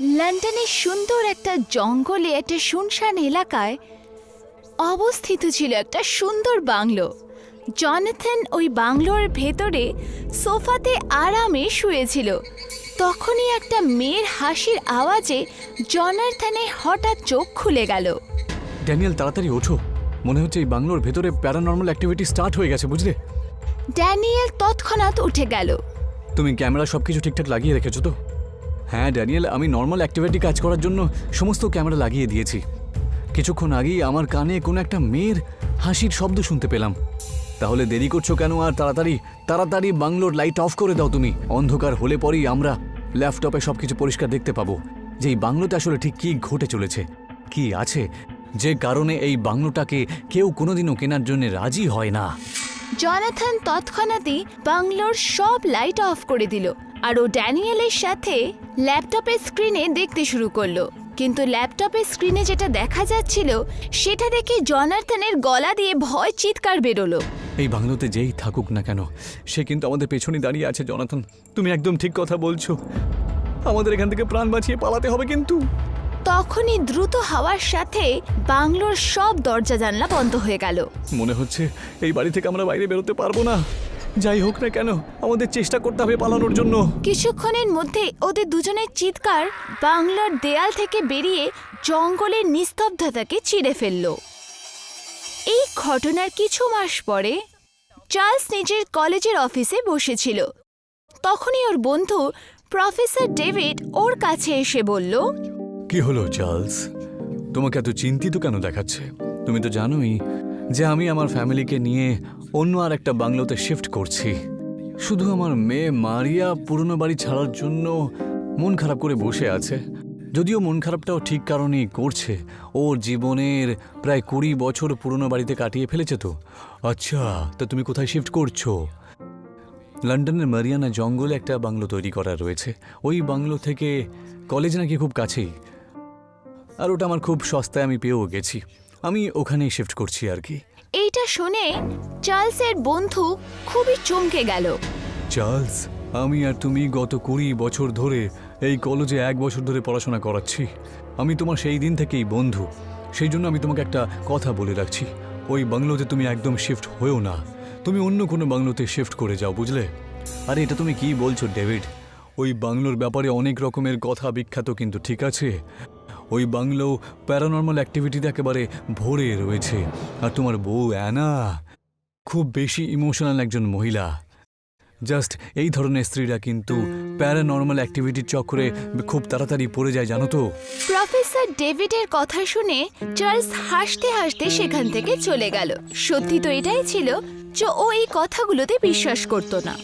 লন্ডনের সুন্দর একটা জঙ্গলে একটা শুনশান এলাকায় অবস্থিত ছিল একটা সুন্দর বাংলো। জনাথন ওই বাংলোর ভেতরে সোফাতে আরামে শুয়েছিল। তখনই একটা মেয়ের হাসির আওয়াজে জনার্থনের হঠাৎ চোখ খুলে গেল। ড্যানিয়েল তাড়াতাড়ি ওঠো। মনে হচ্ছে এই বাংলোর ভেতরে প্যারানর্মাল অ্যাক্টিভিটি স্টার্ট হয়ে গেছে বুঝলে? ড্যানিয়েল তৎক্ষণাৎ উঠে গেল। তুমি ক্যামেরা সব কিছু ঠিকঠাক লাগিয়ে রেখেছো তো? হ্যাঁ ড্যানিয়েল, আমি নর্মাল অ্যাক্টিভিটি কাজ করার জন্য সমস্ত ক্যামেরা লাগিয়ে দিয়েছি। কিছুক্ষণ আগেই আমার কানে কোনো একটা মেয়ের হাসির শব্দ শুনতে পেলাম। তাহলে দেরি করছ কেন আর তাড়াতাড়ি তাড়াতাড়ি বাংলোর লাইট অফ করে দাও তুমি। অন্ধকার হলে পরেই আমরা ল্যাপটপে সব কিছু পরিষ্কার দেখতে পাবো। যে এই বাংলোতে আসলে ঠিক কী ঘটে চলেছে, কি আছে, যে কারণে এই বাংলোটাকে কেউ কোনোদিনও কেনার জন্য রাজি হয় না। জনাথন তৎক্ষণাৎই বাংলোর সব লাইট অফ করে দিল। আর ও ড্যানিয়েলের সাথে ল্যাপটপের স্ক্রিনে দেখতে শুরু করল। কিন্তু ল্যাপটপের স্ক্রিনে যেটা দেখা যাচ্ছিল সেটা দেখে জনার্থনের গলা দিয়ে ভয় চিৎকার বেরোলো। এই বাংলোতে যেই থাকুক না কেন সে কিন্তু আমাদের পেছনে দাঁড়িয়ে আছে জনাথন। তুমি একদম ঠিক কথা বলছো। আমাদের এখান থেকে প্রাণ বাঁচিয়ে পালাতে হবে কিন্তু। তখনই দ্রুত হাওয়ার সাথে বাংলোর সব দরজা জানলা বন্ধ হয়ে গেল। মনে হচ্ছে এই বাড়ি থেকে আমরা বাইরে বেরোতে পারব না। যাই হোক না কেন আমাদের চেষ্টা করতে হবে পালানোর জন্য। কিছুক্ষণের মধ্যে ওদের দুজনের চিৎকার বাংলার দেয়াল থেকে বেরিয়ে জঙ্গলের নিস্তব্ধতাকে চিড়ে ফেলল। এই ঘটনার কিছু মাস পরে চার্লস নিজের কলেজের অফিসে বসেছিল। তখনই ওর বন্ধু প্রফেসর ডেভিড ওর কাছে এসে বলল কি হলো চার্লস? তোমাকে এত চিন্তিত কেন দেখাচ্ছে? তুমি তো জানোই যে আমি আমার ফ্যামিলিকে নিয়ে অন্য আর একটা বাংলোতে শিফট করছি। শুধু আমার মেয়ে মারিয়া পুরনো বাড়ি ছাড়ার জন্য মন খারাপ করে বসে আছে। যদিও মন খারাপটাও ঠিক কারণেই করছে। ওর জীবনের প্রায় কুড়ি বছর পুরনো বাড়িতে কাটিয়ে ফেলেছে তো। আচ্ছা তা তুমি কোথায় শিফট করছ? লন্ডনের মারিয়ানা জঙ্গলে একটা বাংলো তৈরি করা রয়েছে। ওই বাংলো থেকে কলেজ নাকি খুব কাছেই। আর ওটা আমার খুব সস্তায় আমি পেয়েও গেছি। আমি ওখানেই শিফট করছি আর কি। শুনে চার্লসের বন্ধু খুবই চমকে গেল। চার্লস, আমি আর তুমি গত কুড়ি বছর ধরে এই কলেজে এক বছর ধরে পড়াশোনা করাচ্ছি। আমি তোমার সেই দিন থেকেই বন্ধু। সেই জন্য আমি তোমাকে একটা কথা বলে রাখছি। ওই বাংলোতে তুমি একদম শিফট হয়েও না। তুমি অন্য কোনো বাংলোতে শিফট করে যাও, বুঝলে? আরে, এটা তুমি কি বলছো, ডেভিড? ওই বাংলোর ব্যাপারে অনেক রকমের কথা বিখ্যাত, কিন্তু ঠিক আছে? ওই বাংলো প্যারানর্মাল অ্যাক্টিভিটিতে একেবারে ভরে রয়েছে। আর তোমার বউ অ্যানা খুব বেশি ইমোশনাল একজন মহিলা। জাস্ট এই ধরনের স্ত্রীরা কিন্তু প্যারানর্মাল অ্যাক্টিভিটির চক্রে খুব তাড়াতাড়ি পড়ে যায়, জানো তো? প্রফেসর ডেভিডের কথা শুনে চার্লস হাসতে হাসতে সেখান থেকে চলে গেল। সত্যি তো এটাই ছিল যে ও এই কথাগুলোতে বিশ্বাস করত না।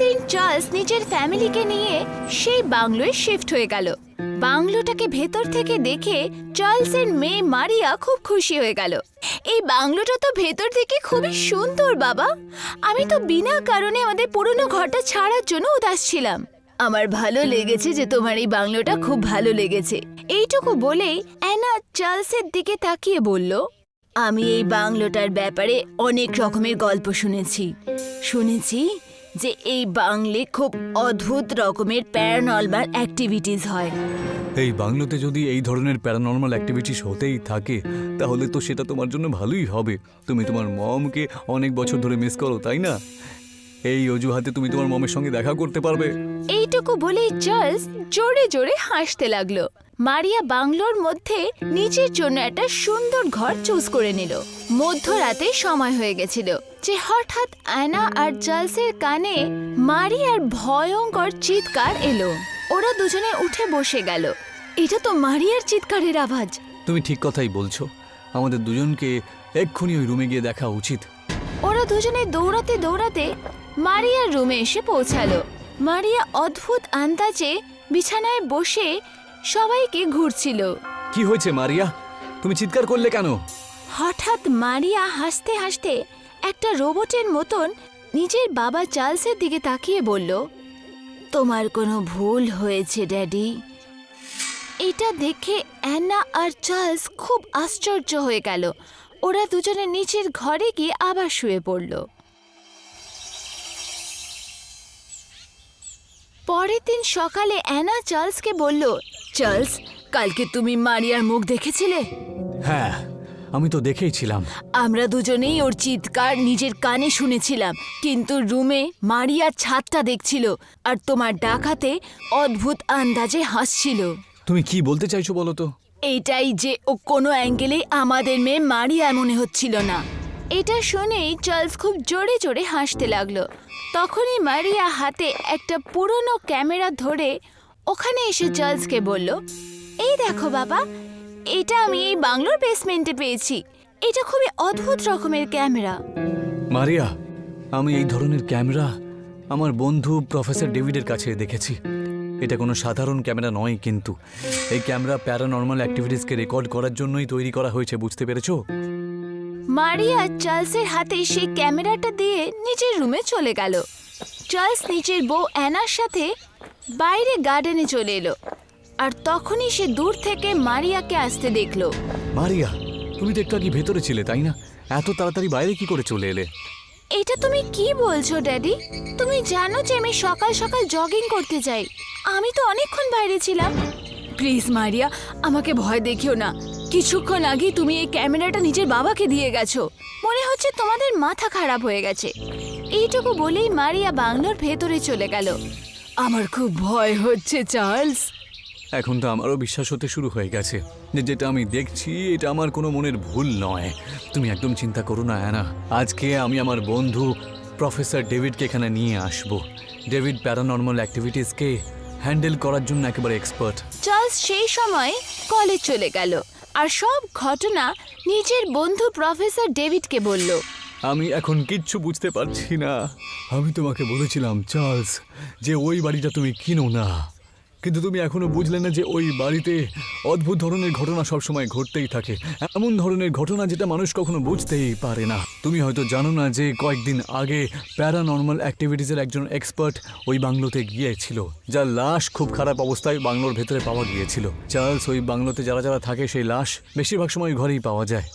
দিন চার্লস নিজের ফ্যামিলিকে নিয়ে সেই বাংলোয় শিফট হয়ে গেল। বাংলোটাকে ভেতর থেকে দেখে চার্লসের মেয়ে মারিয়া খুব খুশি হয়ে গেল। এই বাংলোটা তো ভেতর থেকে খুবই সুন্দর, বাবা। আমি তো বিনা কারণে আমাদের পুরনো ঘরটা ছাড়ার জন্য উদাস ছিলাম। আমার ভালো লেগেছে যে তোমার এই বাংলোটা খুব ভালো লেগেছে। এইটুকু বলেই অ্যানা চার্লসের দিকে তাকিয়ে বলল, আমি এই বাংলোটার ব্যাপারে অনেক রকমের গল্প শুনেছি। শুনেছি যে এই বাংলে খুব অদ্ভুত রকমের প্যারানর্মাল অ্যাক্টিভিটিস হয়। এই বাংলোতে যদি এই ধরনের প্যারানর্মাল অ্যাক্টিভিটিস হতেই থাকে তাহলে তো সেটা তোমার জন্য ভালোই হবে। তুমি তোমার মমকে অনেক বছর ধরে মিস করো তাই না? এই অজুহাতে তুমি তোমার মমের সঙ্গে দেখা করতে পারবে। এইটুকু বলেই চার্লস জোরে জোরে হাসতে লাগল। মারিয়া বাংলোর মধ্যে নিজের জন্য একটা সুন্দর ঘর চুজ করে নিল। মধ্যরাতে সময় হয়ে গেছিল যে হঠাৎ অ্যানা আর চার্লসের কানে মারিয়ার ভয়ঙ্কর চিৎকার এলো। ওরা দুজনে উঠে বসে গেল। এটা তো মারিয়ার চিৎকারের আওয়াজ। তুমি ঠিক কথাই বলছো। আমাদের দুজনকে এক্ষুনি ওই রুমে গিয়ে দেখা উচিত। ওরা দুজনে দৌড়াতে দৌড়াতে মারিয়ার রুমে এসে পৌঁছালো। মারিয়া অদ্ভুত আন্দাজে বিছানায় বসে সবাইকে ঘুরছিল। কি হয়েছে মারিয়া? তুমি চিৎকার করলে কেন? হঠাৎ মারিয়া হাসতে হাসতে একটা রোবটের মতন নিজের বাবা চার্লসের দিকে তাকিয়ে বলল তোমার কোনো ভুল হয়েছে ড্যাডি। এটা দেখে অ্যানা আর চার্লস খুব আশ্চর্য হয়ে গেল। ওরা দুজনে নিচের ঘরে গিয়ে আবার শুয়ে পড়ল। পরের দিন সকালে অ্যানা চার্লসকে বলল চার্লস কালকে তুমি মারিয়ার মুখ দেখেছিলে? হ্যাঁ আমি তো দেখেই ছিলাম। আমরা দুজনেই ওর চিৎকার নিজের কানে শুনেছিলাম কিন্তু রুমে মারিয়ার ছাদটা দেখছিল আর তোমার ডাকাতে অদ্ভুত আন্দাজে হাসছিল। তুমি কি বলতে চাইছো বলো তো? এইটাই যে ও কোনো অ্যাঙ্গেলেই আমাদের মেয়ে মারিয়া মনে হচ্ছিল না। এটা শুনেই চার্লস খুব জোরে জোরে হাসতে লাগল। তখনই মারিয়া হাতে একটা পুরনো ক্যামেরা ধরে ওখানে এসে চার্লসকে বলল, এই দেখো বাবা, এটা আমি এই বাংলোর বেসমেন্টে পেয়েছি। এটা খুবই অদ্ভুত রকমের ক্যামেরা। মারিয়া, আমি এই ধরনের ক্যামেরা আমার বন্ধু প্রফেসর ডেভিডের কাছে দেখেছি। এটা কোনো সাধারণ ক্যামেরা নয় কিন্তু। এই ক্যামেরা প্যারানর্মাল অ্যাক্টিভিটিসকে রেকর্ড করার জন্যই তৈরি করা হয়েছে, বুঝতে পেরেছ? মারিয়া চার্লসের হাতে সেই ক্যামেরাটা দিয়ে নিজের রুমে চলে গেল। চার্লস নিজের বউ অ্যানার সাথে বাইরে গার্ডেনে চলে এলো আর তখনই সে দূর থেকে মারিয়াকে আসতে দেখল। মারিয়া তুমি তো একটু আগে ভেতরে ছিলে তাই না? এত তাড়াতাড়ি বাইরে কি করে চলে এলে? এটা তুমি কি বলছো ড্যাডি? তুমি জানো যে আমি সকাল সকাল জগিং করতে যাই। আমি তো অনেকক্ষণ বাইরে ছিলাম। প্লিজ, মারিয়া, আমাকে ভয় দেখিও না। কিছুক্ষণ আগে তুমি এই ক্যামেরাটা নিজের বাবাকে দিয়ে গেছো। মনে হচ্ছে তোমাদের মাথা খারাপ হয়ে গেছে। এইটুকু বলেই মারিয়া বাংলোর ভেতরে চলে গেল। আমার খুব ভয় হচ্ছে, চার্লস। এখন তো আমারও বিশ্বাস হতে শুরু হয়ে গেছে যে যেটা আমি দেখছি, এটা আমার কোনো মনের ভুল নয়। তুমি একদম চিন্তা করো না, অ্যানা। আজকে আমি আমার বন্ধু প্রফেসর ডেভিডকে এখানে নিয়ে আসব। ডেভিড প্যারানর্মাল অ্যাক্টিভিটিসকে হ্যান্ডেল করার জন্য একেবারে এক্সপার্ট চার্লস সেই সময় কলেজ চলে গেল আর সব ঘটনা নিজের বন্ধু প্রফেসর ডেভিডকে বলল। আমি এখন কিচ্ছু বুঝতে পারছি না। আমি তোমাকে বলেছিলাম চার্লস যে ওই বাড়িটা তুমি কিনো না। কিন্তু তুমি এখনও বুঝলে না যে ওই বাড়িতে অদ্ভুত ধরনের ঘটনা সবসময় ঘটতেই থাকে। এমন ধরনের ঘটনা যেটা মানুষ কখনো বুঝতেই পারে না। তুমি হয়তো জানো না যে কয়েকদিন আগে প্যারানর্মাল অ্যাক্টিভিটিসের একজন এক্সপার্ট ওই বাংলোতে গিয়েছিল, যার লাশ খুব খারাপ অবস্থায় বাংলোর ভেতরে পাওয়া গিয়েছিল। চার্লস ওই বাংলোতে যারা যারা থাকে সেই লাশ বেশিরভাগ সময় ঘরেই পাওয়া যায়।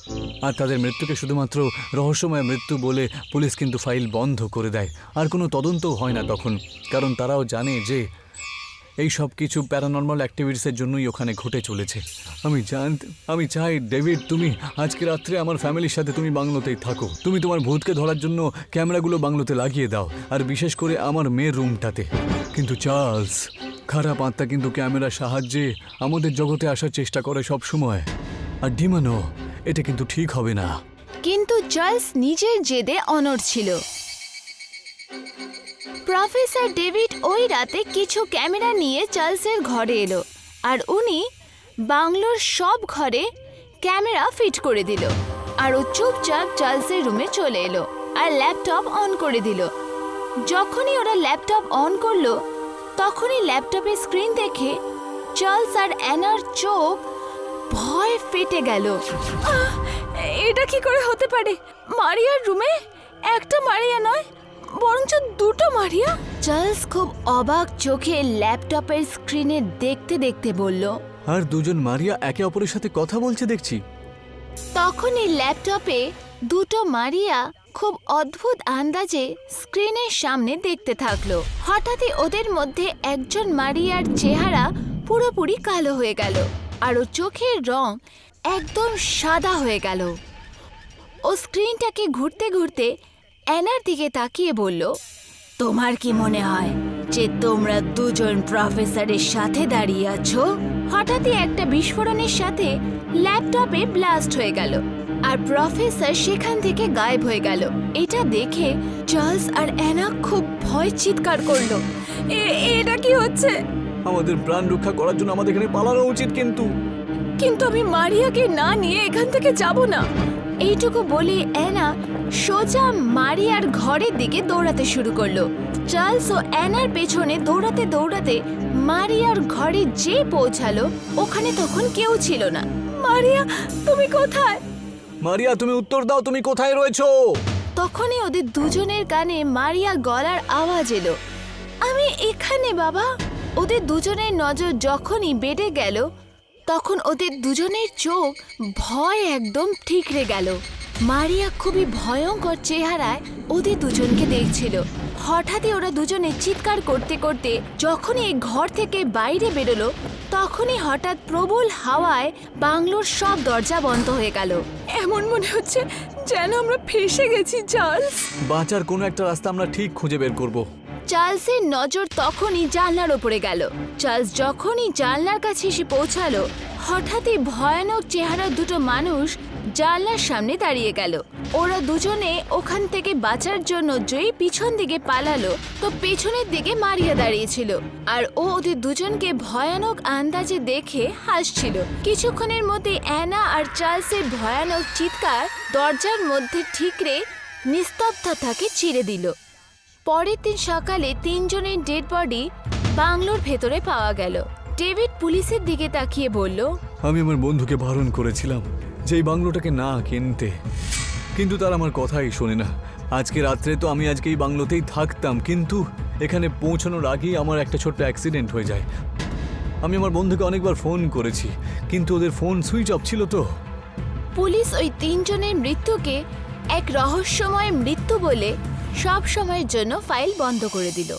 আর তাদের মৃত্যুকে শুধুমাত্র রহস্যময় মৃত্যু বলে পুলিশ কিন্তু ফাইল বন্ধ করে দেয়। আর কোনো তদন্তও হয় না তখন, কারণ তারাও জানে যে এই সব কিছু প্যারানর্মাল অ্যাক্টিভিটিসের জন্যই ওখানে ঘটে চলেছে। আমি জান, আমি চাই, ডেভিড, তুমি আজকে রাত্রে আমার ফ্যামিলির সাথে তুমি বাংলোতেই থাকো। তুমি তোমার ভূতকে ধরার জন্য ক্যামেরাগুলো বাংলোতে লাগিয়ে দাও, আর বিশেষ করে আমার মেয়ের রুমটাতে। কিন্তু চার্লস, খারাপ আত্মা কিন্তু ক্যামেরার সাহায্যে আমাদের জগতে আসার চেষ্টা করে সব সময় আর ডিমানো, এটা কিন্তু ঠিক হবে না। কিন্তু চার্লস নিজের জেদে অনড় ছিল। প্রফেসর ডেভিড ওই রাতে কিছু ক্যামেরা নিয়ে চার্লসের ঘরে এলো আর উনি বাংলোর সব ঘরে ক্যামেরা ফিট করে দিল। আর ও চুপচাপ চার্লসের রুমে চলে এলো আর ল্যাপটপ অন করে দিল। যখনই ওরা ল্যাপটপ অন করল, তখনই ল্যাপটপের স্ক্রিন দেখে চার্লস আর অ্যানার চোখ ভয় ফেটে গেল। এটা কি করে হতে পারে? মারিয়ার রুমে? একটা মারিয়া নয় বরঞ্চ দুটো মারিয়া। চার্লস খুব অবাক চোখে ল্যাপটপের স্ক্রিনে দেখতে দেখতে বলল আর দুজন মারিয়া একে অপরের সাথে কথা বলছে দেখছি। তখনই ল্যাপটপে দুটো মারিয়া খুব অদ্ভুত আন্দাজে স্ক্রিনের সামনে দেখতে থাকল। হঠাৎই ওদের মধ্যে একজন মারিয়ার চেহারা পুরোপুরি কালো হয়ে গেল আর ও চোখের রং একদম সাদা হয়ে গেল। ও স্ক্রিনটাকে ঘুরতে ঘুরতে অ্যানার দিকে তাকিয়ে বলল তোমার কি মনে হয় যে তোমরা দুজন প্রফেসরের সাথে দাঁড়িয়ে আছো? হঠাৎই একটা বিস্ফোরণের সাথে ল্যাপটপে ব্লাস্ট হয়ে গেল আর প্রফেসর সেখান থেকে গায়েব হয়ে গেল। এটা দেখে চার্লস আর অ্যানা খুব ভয় চিৎকার করল "এ- এটা কি হচ্ছে? আমাদের প্রাণ রক্ষা করার জন্য আমাদের এখানে পালানো উচিত কিন্তু। কিন্তু আমি মারিয়াকে না নিয়ে এখান থেকে যাব না। এইটুকু বলে অ্যানা সোজা মারিয়ার ঘরের দিকে দৌড়াতে শুরু করল। চার্লস ও অ্যানার পেছনে দৌড়াতে দৌড়াতে মারিয়ার ঘরে যে পৌঁছালো ওখানে তখন কেউ ছিল না। মারিয়া তুমি কোথায়? মারিয়া তুমি উত্তর দাও তুমি কোথায় রয়েছো? তখনই ওদের দুজনের কানে মারিয়া গলার আওয়াজ এলো। আমি এখানে বাবা। ওদের দুজনের নজর যখনই বেড়ে গেল তখন ওদের দুজনের চোখ ভয় একদম ঠিকরে গেল। মারিয়া খুবই ভয়ঙ্কর চেহারায় ওদের দুজনকে দেখছিল। হঠাৎই ওরা দুজনে চিৎকার করতে করতে যখনই এই ঘর থেকে বাইরে বেরোলো, তখনই হঠাৎ প্রবল হাওয়ায় বাংলোর সব দরজা বন্ধ হয়ে গেল। এমন মনে হচ্ছে যেন আমরা ফেসে গেছি, চার্লস। বাঁচার কোনো একটা রাস্তা আমরা ঠিক খুঁজে বের করব। চার্লসের নজর তখনই জানলার ওপরে গেল। চার্লস যখনই জানলার কাছে এসে পৌঁছালো, হঠাৎই ভয়ানক চেহারার দুটো মানুষ জানলার সামনে দাঁড়িয়ে গেল। ওরা দুজনে ওখান থেকে বাঁচার জন্য যেই পিছন দিকে পালালো, তো পেছনের দিকে মারিয়া দাঁড়িয়েছিল। আর ও ওদের দুজনকে ভয়ানক আন্দাজে দেখে হাসছিল। কিছুক্ষণের মধ্যে অ্যানা আর চার্লসের ভয়ানক চিৎকার দরজার মধ্যে ঠিকরে নিস্তব্ধতাকে চিরে দিল। পরের দিন সকালে তিনজনের ডেড বডি বাংলোর ভেতরে পাওয়া গেল। ডেভিড পুলিশের দিকে তাকিয়ে বলল আমি আমার বন্ধুকে বারণ করেছিলাম যে এই বাংলোটাকে না কিনতে। কিন্তু তার আমার কথাই শোনে না। আজকে রাত্রে তো আমি আজকে এই বাংলোতেই থাকতাম কিন্তু এখানে পৌঁছানোর আগেই আমার একটা ছোট্ট অ্যাক্সিডেন্ট হয়ে যায়। আমি আমার বন্ধুকে অনেকবার ফোন করেছি কিন্তু ওদের ফোন সুইচ অফ ছিল তো। পুলিশ ওই তিনজনের মৃত্যুকে এক রহস্যময় মৃত্যু বলে সব সময়ের জন্য ফাইল বন্ধ করে দিল।